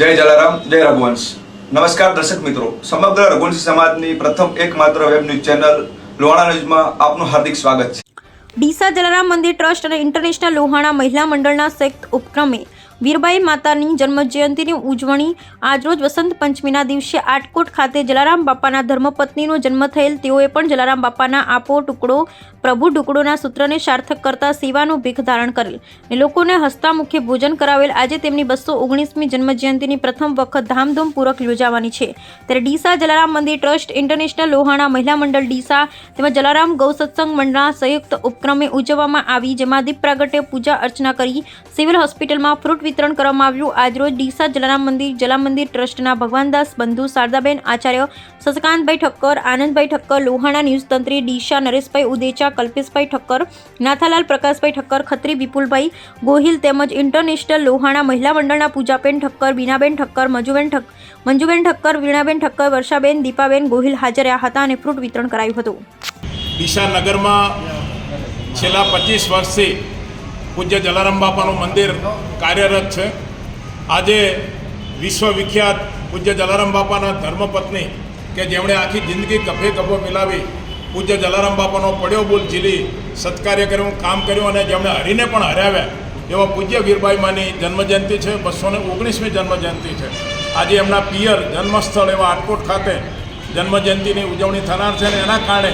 જય જલારામ, જય રઘુવંશ. નમસ્કાર દર્શક મિત્રો. સમગ્ર રઘુવંશી સમાજની પ્રથમ એકમાત્ર વેબ ન્યૂઝ ચેનલ લોહાણા ન્યૂઝમાં આપનું હાર્દિક સ્વાગત છે. ડીસા જલારામ મંદિર ટ્રસ્ટ અને ઇન્ટરનેશનલ લોહાણા મહિલા મંડળના સંયુક્ત ઉપક્રમે વીરબાઈ માતાની જન્મજયંતિની ઉજવણી આજરોજ વસંત પંચમીના દિવસે આટકોટ ખાતે જલારામ બાપાના ધર્મપત્નીનો જન્મ થયેલ. તેઓએ પણ જલારામ બાપાના આપો ટુકડો, પ્રભુ ટુકડોના સૂત્રને સાર્થક કરતા સેવાનો ભીખ ધારણ કરેલ ને લોકોને હસતા મુખ્ય ભોજન કરાવેલ. આજે તેમની બસો ઓગણીસમી જન્મજયંતિની પ્રથમ વખત ધામધૂમપૂર્વક યોજાવાની છે. ત્યારે ડીસા જલારામ મંદિર ટ્રસ્ટ ઇન્ટરનેશનલ લોહાણા મહિલા મંડળ ડીસા તેમજ જલારામ ગૌ સત્સંગ મંડળના સંયુક્ત ઉપક્રમે ઉજવવામાં આવી, જેમાં દીપ પ્રાગટ્ય, પૂજા અર્ચના કરી સિવિલ હોસ્પિટલમાં ફ્રૂટ વિતરણ કરવામાં આવ્યું. આજરોજ ડીસા જલારામ મંદિર જલામંદિર ટ્રસ્ટના ભગવાનદાસ બંધુ, શારદાબેન આચાર્ય, શશકાંતભાઈ ઠક્કર, આનંદભાઈ ઠક્કર, લોહાણા ન્યૂઝ તંત્રી ડીશા નરેશભાઈ ઉદેચા, કલ્પેશભાઈ ઠક્કર, નાથાલાલ પ્રકાશભાઈ ઠક્કર, ખત્રી વિપુલભાઈ ગોહિલ તેમજ ઇન્ટરનેશનલ લોહાણા મહિલા મંડળના પૂજાબેન ઠક્કર બીનાબેન ઠક્કર, મંજુબેન ઠક્કર મંજુબેન ઠક્કર, વીણાબેન ઠક્કર, વર્ષાબેન, દીપાબેન ગોહિલ હાજર રહ્યા હતા અને ફ્રૂટ વિતરણ કરાયું હતું. ડીસા નગરમાં છેલ્લા પચીસ વર્ષથી પૂજ્ય જલારામ બાપાનું મંદિર કાર્યરત છે. આજે વિશ્વવિખ્યાત પૂજ્ય જલારામ બાપાના ધર્મપત્ની કે જેમણે આખી જિંદગી કફે કફો મિલાવી પૂજ્ય જલારામ બાપાનો પડ્યો બોલ ઝીલી સત્કાર્ય કર્યું, કામ કર્યું અને જેમણે હરીને પણ હરાવ્યા એવા પૂજ્ય વીરબાઈ માની જન્મજયંતિ છે. બસો ને ઓગણીસમી જન્મજયંતિ છે. આજે એમના પિયર જન્મસ્થળ એવા આટકોટ ખાતે જન્મજયંતિની ઉજવણી થનાર છે અને એના કારણે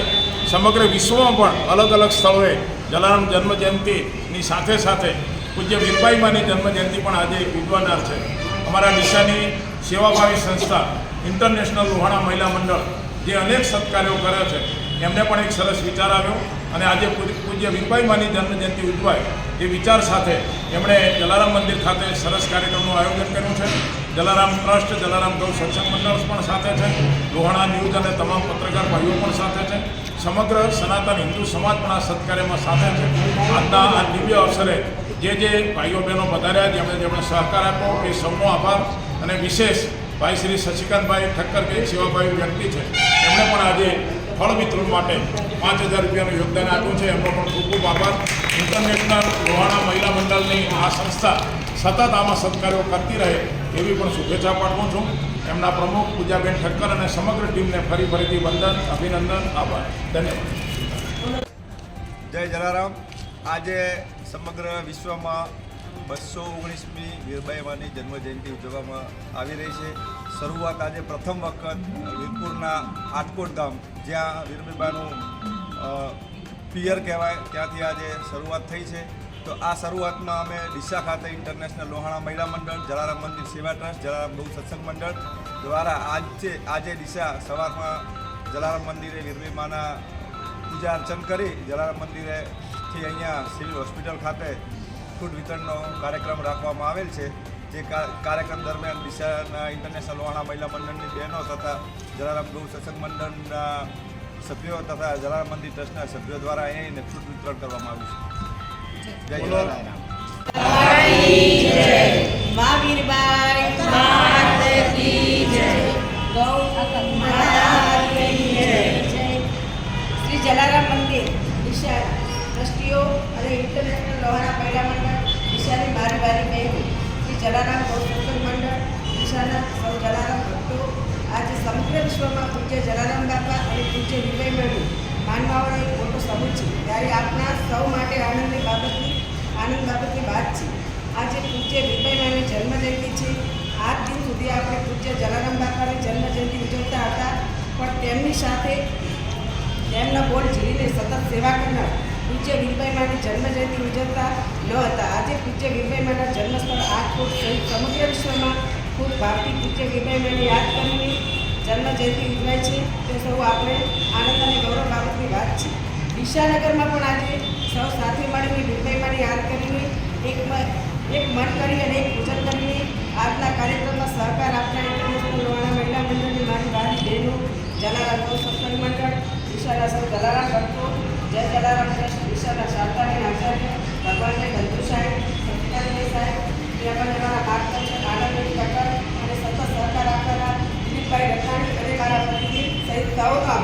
સમગ્ર વિશ્વમાં પણ અલગ અલગ સ્થળોએ જલારામ જન્મજયંતિની સાથે સાથે પૂજ્ય વીરબાઈમાની જન્મજયંતિ પણ આજે ઉજવાનાર છે. અમારા નિશાની સેવાભાવી સંસ્થા ઇન્ટરનેશનલ લોહાણા મહિલા મંડળ જે અનેક સત્કાર્યો કરે છે, એમને પણ એક સરસ વિચાર આવ્યો અને આજે પૂજ- પૂજ્ય વીરબાઈમાની જન્મજયંતિ ઉજવાય એ વિચાર સાથે એમણે જલારામ મંદિર ખાતે સરસ કાર્યક્રમનું આયોજન કર્યું છે. જલારામ ટ્રસ્ટ, જલારામ ગૌ સત્સંગ મંડળ પણ સાથે છે. લોહાણા ન્યૂઝ અને તમામ પત્રકાર ભાઈઓ પણ સાથે છે. સમગ્ર સનાતન હિન્દુ સમાજ પણ આ સત્કાર્યમાં સામેલ છે. આજના આ દિવ્ય અવસરે જે જે ભાઈઓ બહેનો વધાર્યા જેમણે જેમણે સહકાર આપ્યો, એ સૌનો આભાર. અને વિશેષ ભાઈ શ્રી શશિકાંતભાઈ ઠક્કર કે સેવાભાઈ વ્યક્તિ છે, એમણે પણ આજે ફળ વિતરણ માટે પાંચ હજાર રૂપિયાનું યોગદાન આપ્યું છે. એમનો પણ ખૂબ ખૂબ આભાર. ઇન્ટરનેશનલ લોહાણા મહિલા મંડળની આ સંસ્થા સતત આમાં સત્કાર્યો કરતી રહે એવી પણ શુભેચ્છા પાઠવું છું. એમના પ્રમુખ પૂજાબેન ઠક્કર અને સમગ્ર ટીમને ફરી ફરીથી વંદન, અભિનંદન, આભાર. ધન્યવાદ. જય જલારામ. આજે સમગ્ર વિશ્વમાં બસો ઓગણીસમી વીરબાઈમાની જન્મજયંતિ ઉજવવામાં આવી રહી છે. શરૂઆત આજે પ્રથમ વખત વીરપુરના આટકોટ ગામ, જ્યાં વીરબાઈબાનું પિયર કહેવાય, ત્યાંથી આજે શરૂઆત થઈ છે. તો આ શરૂઆતમાં અમે ડીસા ખાતે ઇન્ટરનેશનલ લોહાણા મહિલા મંડળ, જલારામ મંદિર સેવા ટ્રસ્ટ, જલારામ ગૌ સત્સંગ મંડળ દ્વારા આજે આજે ડીસા સવારમાં જલારામ મંદિરે નિર્મિમાના પૂજા અર્ચન કરી જલારામ મંદિરેથી અહીંયા સિવિલ હોસ્પિટલ ખાતે ફૂડ વિતરણનો કાર્યક્રમ રાખવામાં આવેલ છે. જે કાર્યક્રમ દરમિયાન ડીસાના ઇન્ટરનેશનલ લોહાણા મહિલા મંડળની બહેનો તથા જલારામ ગૌ સત્સંગ મંડળના સભ્યો તથા જલારામ મંદિર ટ્રસ્ટના સભ્યો દ્વારા અહીં ફૂડ વિતરણ કરવામાં આવ્યું છે. જય જલારામ મંદિર અને ઇન્ટરનેશનલ લોહાણા પહેલા મંડળ ડીસાની મારી બારી બહેનો શ્રી જલારામ ગૌ મંડળ સૌ જલારામ ભક્તો, આજે સમગ્ર વિશ્વમાં પૂજ્ય જલારામ બાપા અને પૂજ્ય વિજય મેળવી માનવાવાળો એક મોટો સમૂહ છે. ત્યારે આપના સૌ માટે આનંદની બાબતની, આનંદ બાબતની વાત છે. આજે પૂજ્ય વિજયમાની જન્મજયંતિ છે. આજ દિન સુધી આપણે પૂજ્ય જલારામ બાપાની જન્મજયંતિ ઉજવતા હતા. પણ તેમની સાથે તેમના બોલ ઝીલીને સતત સેવા કરનાર પૂજ્ય વીરબાઈમાની જન્મજયંતિ ઉજવતા ન હતા. આજે પૂજ્ય વીરબાઈમાના જન્મસ્થળ આજકોટ સહિત સમગ્ર વિશ્વમાં ખૂબ ભારતી પૂજ્ય વીરબાઈમાને યાદ કરીને જન્મજયંતિ ઉજવાય છે, તે સૌ આપણે આનંદ અને ગૌરવ બાબતની વાત છે. વિશાનગરમાં પણ આજે સૌ સાથે મળીને વીરબાઈમાને યાદ કરીને એક એક મન કરી અને એક પૂજન કરીને આજના કાર્યક્રમમાં સહકાર આપનાર ઇન્ટરનેશનલ લોહાણા મહિલા મંડળની મારી વારી બહેનો, જલારામ સત્સંગ મંડળ વિશાલા સૌ જલારામ ભક્તો, જય જલારામ ટ્રસ્ટ વિશાલા શારદાબેન આચાર્ય ભગવાનભાઈ બંધુ સાહેબ સત્યકાંતભાઈ સાહેબ તેમજ અમારા માર્ગદર્શક આનંદભાઈ ઠક્કર અને સતત સહકાર આપનારા દિલીપભાઈ રખાણી અને મારા પ્રતિનિધિ સહિત સૌનો